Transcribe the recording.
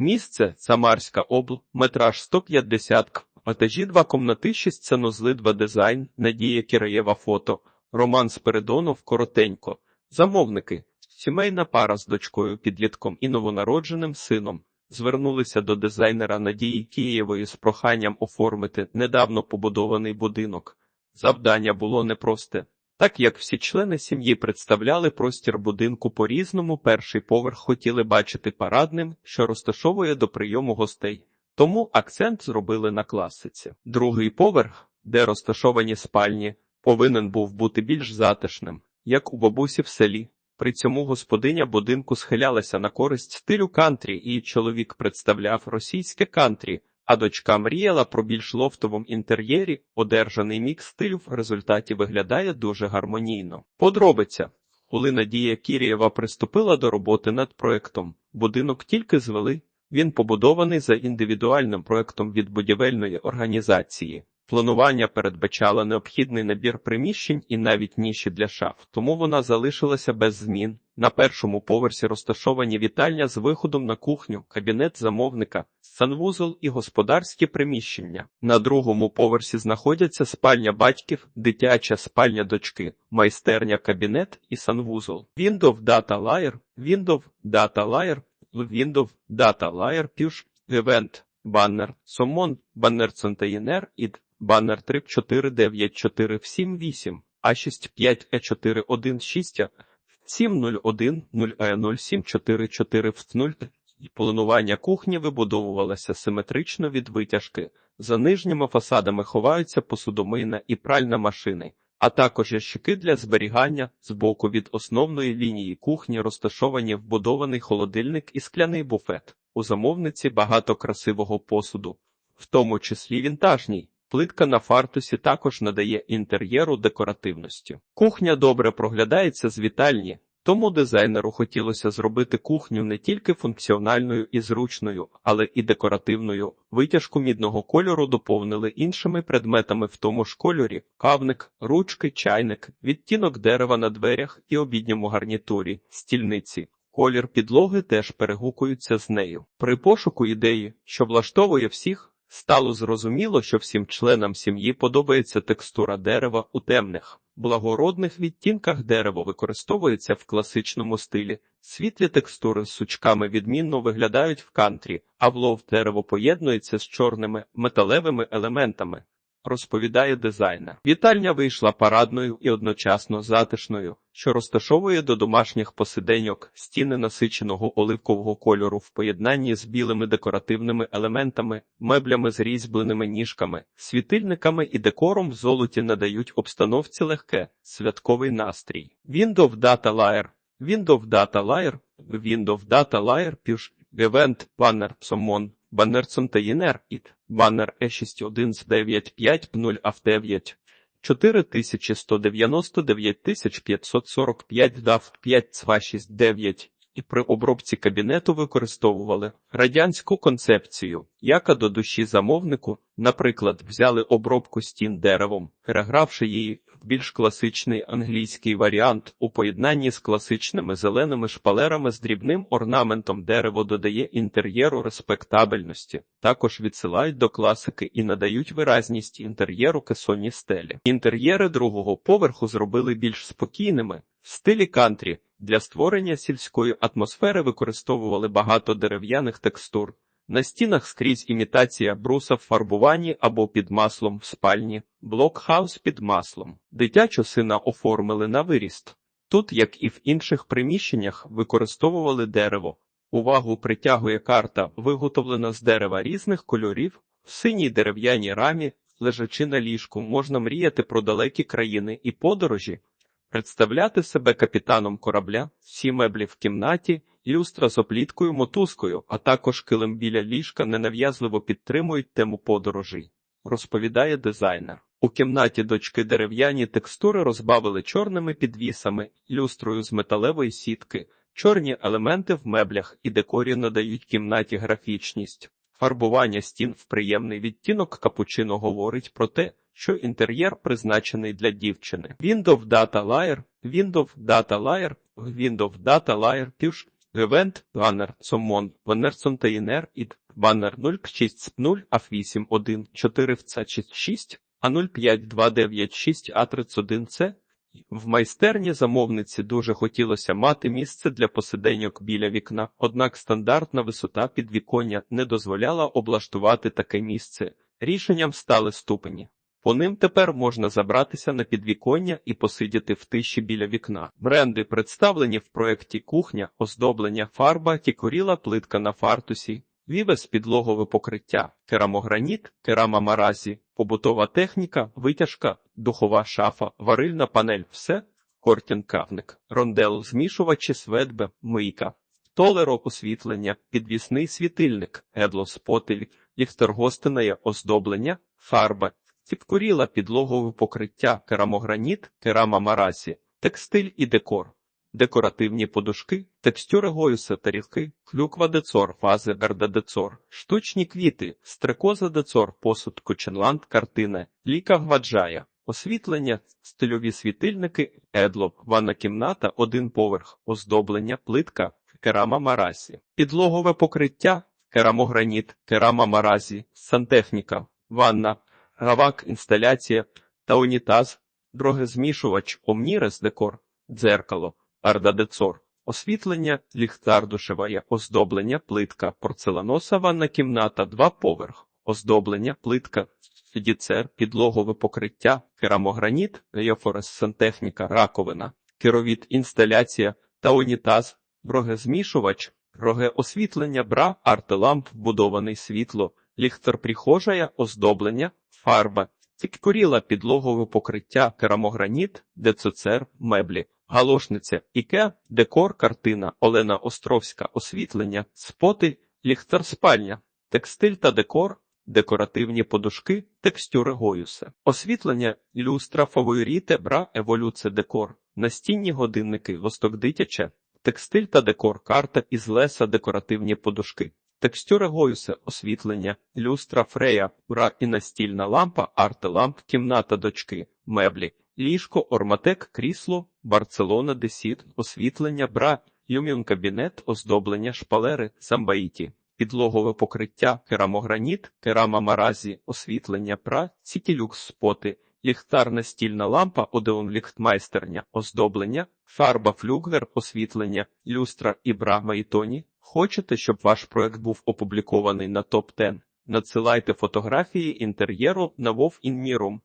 Місце Самарська обл, метраж 150 кв. Етажі 2 комнати 6 санузли 2 дизайн, Надія Кіраєва фото, Роман Спиридонов коротенько. Замовники. Сімейна пара з дочкою, підлітком і новонародженим сином звернулися до дизайнера Надії Києвої з проханням оформити недавно побудований будинок. Завдання було непросте. Так як всі члени сім'ї представляли простір будинку по-різному, перший поверх хотіли бачити парадним, що розташовує до прийому гостей. Тому акцент зробили на класиці. Другий поверх, де розташовані спальні, повинен був бути більш затишним, як у бабусі в селі. При цьому господиня будинку схилялася на користь стилю кантрі, і чоловік представляв російське кантрі, а дочка мріяла про більш лофтовому інтер'єрі. Одержаний мікс стилів в результаті виглядає дуже гармонійно. Подробиця. Коли Надія Кірієва приступила до роботи над проектом, будинок тільки звели. Він побудований за індивідуальним проектом від будівельної організації. Планування передбачало необхідний набір приміщень і навіть ніші для шаф, тому вона залишилася без змін. На першому поверсі розташовані вітальня з виходом на кухню, кабінет замовника, санвузол і господарські приміщення. На другому поверсі знаходяться спальня батьків, дитяча спальня дочки, майстерня, кабінет і санвузол. Windows Data Layer, Windows Data Layer, Windows Data Layer, Push, Event, Баннер, Сомон, Баннер Контейнер, ід, Баннер 3494778, А65Е416, 701 0Е0744 в 0. Планування кухні вибудовувалося симетрично від витяжки. За нижніми фасадами ховаються посудомийна і пральна машини, а також ящики для зберігання збоку від основної лінії кухні розташовані вбудований холодильник і скляний буфет. У замовниці багато красивого посуду, в тому числі вінтажній. Плитка на фартусі також надає інтер'єру декоративності. Кухня добре проглядається з вітальні, тому дизайнеру хотілося зробити кухню не тільки функціональною і зручною, але і декоративною. Витяжку мідного кольору доповнили іншими предметами в тому ж кольорі: кавник, ручки, чайник, відтінок дерева на дверях і обідньому гарнітурі, стільниці. Колір підлоги теж перегукуються з нею. При пошуку ідеї, що влаштовує всіх, стало зрозуміло, що всім членам сім'ї подобається текстура дерева у темних, благородних відтінках дерево використовується в класичному стилі. Світлі текстури з сучками відмінно виглядають в кантрі, а влов дерево поєднується з чорними металевими елементами. Розповідає дизайнер. Вітальня вийшла парадною і одночасно затишною, що розташовує до домашніх посиденьок стіни насиченого оливкового кольору в поєднанні з білими декоративними елементами, меблями з різьбленими ніжками, світильниками і декором в золоті надають обстановці легке, святковий настрій. Windows Data Layer Windows Data Layer Windows Data Layer Push Event Banner Summon Баннер Контейнер ІД, баннер Е61 з 950 АВ9, 4199 545 ДАВ 5269 і при обробці кабінету використовували радянську концепцію, яка до душі замовнику, наприклад, взяли обробку стін деревом, перегравши її в більш класичний англійський варіант у поєднанні з класичними зеленими шпалерами з дрібним орнаментом дерево додає інтер'єру респектабельності, також відсилають до класики і надають виразність інтер'єру кесонні стелі. Інтер'єри другого поверху зробили більш спокійними в стилі кантрі. Для створення сільської атмосфери використовували багато дерев'яних текстур. На стінах скрізь імітація бруса в фарбуванні або під маслом в спальні, блокхаус під маслом. Дитячу сина оформили на виріст. Тут, як і в інших приміщеннях, використовували дерево. Увагу притягує карта, виготовлена з дерева різних кольорів, в синій дерев'яній рамі, лежачи на ліжку, можна мріяти про далекі країни і подорожі, представляти себе капітаном корабля, всі меблі в кімнаті, люстра з опліткою мотузкою, а також килим біля ліжка ненав'язливо підтримують тему подорожей, розповідає дизайнер. У кімнаті дочки дерев'яні текстури розбавили чорними підвісами, люстрою з металевої сітки, чорні елементи в меблях і декорі надають кімнаті графічність. Фарбування стін в приємний відтінок капучино говорить про те, що інтер'єр призначений для дівчини. Windows Data Layer, Windows Data Layer, Windows Data Layer Push, Гевент, Ганнер, Сомон, Венерсон та Інер, Ід, Баннер 06 0 АФ 8 1 4 в Ц 6 А 05 296 А 31 С в майстерні замовниці дуже хотілося мати місце для посиденьок біля вікна, однак стандартна висота підвіконня не дозволяла облаштувати таке місце. Рішенням стали ступені. По ним тепер можна забратися на підвіконня і посидіти в тиші біля вікна. Бренди представлені в проєкті кухня, оздоблення, фарба, тікоріла плитка на фартусі, вівес підлогове покриття, керамограніт, керама маразі, побутова техніка, витяжка, духова шафа, варильна панель, все, кортін-кавник, рондел, змішувачі, светбе, мийка, толерок освітлення, підвісний світильник, едло спотель, ліхтергостине оздоблення, фарба, Підкуріла підлогове покриття, керамограніт, керама маразі, текстиль і декор, декоративні подушки, текстюри гоюса тарілки, клюква децор, фази бердадецор, штучні квіти, стрекоза децор, посуд коченланд, картина, ліка гваджая, освітлення, стильові світильники, едло, ванна кімната, один поверх, оздоблення, плитка, керама маразі, підлогове покриття, керамограніт, керама маразі, сантехніка, ванна, гавак, інсталяція та унітаз, змішувач, омнірес декор, дзеркало, ардадецор, освітлення, ліхтар душеває, оздоблення, плитка, порцеланоса ванна кімната, два поверх, оздоблення, плитка, фідіцер, підлогове покриття, керамограніт, сантехніка, раковина, керовід, інсталяція та унітаз, змішувач, роге освітлення, бра, артеламп, вбудований світло, ліхтар прихожая, оздоблення, фарба, тіккуріла підлогове покриття, керамограніт, децоцер, меблі, галошниця, іке, декор, картина, Олена Островська, освітлення, споти, ліхтар спальня, текстиль та декор, декоративні подушки, текстюри гоюса, освітлення, люстра, фаворіте, бра, еволюція, декор, настінні годинники, восток дитяче, текстиль та декор, карта із леса, декоративні подушки. Текстюри Гоюса, освітлення, люстра Фрея, ура і настільна лампа, арт-ламп, кімната дочки, меблі, ліжко, орматек, крісло, Барселона, десіт, освітлення, бра, юміон кабінет, оздоблення, шпалери, самбаїті, підлогове покриття, керамограніт, керама маразі, освітлення, пра, сітілюкс споти, ліхтар настільна лампа, одеон ліхтмайстерня, оздоблення, фарба флюгер, освітлення, люстра і брама і тоні. Хочете, щоб ваш проект був опублікований на топ 10 Надсилайте фотографії інтер'єру на WoW in Mirum.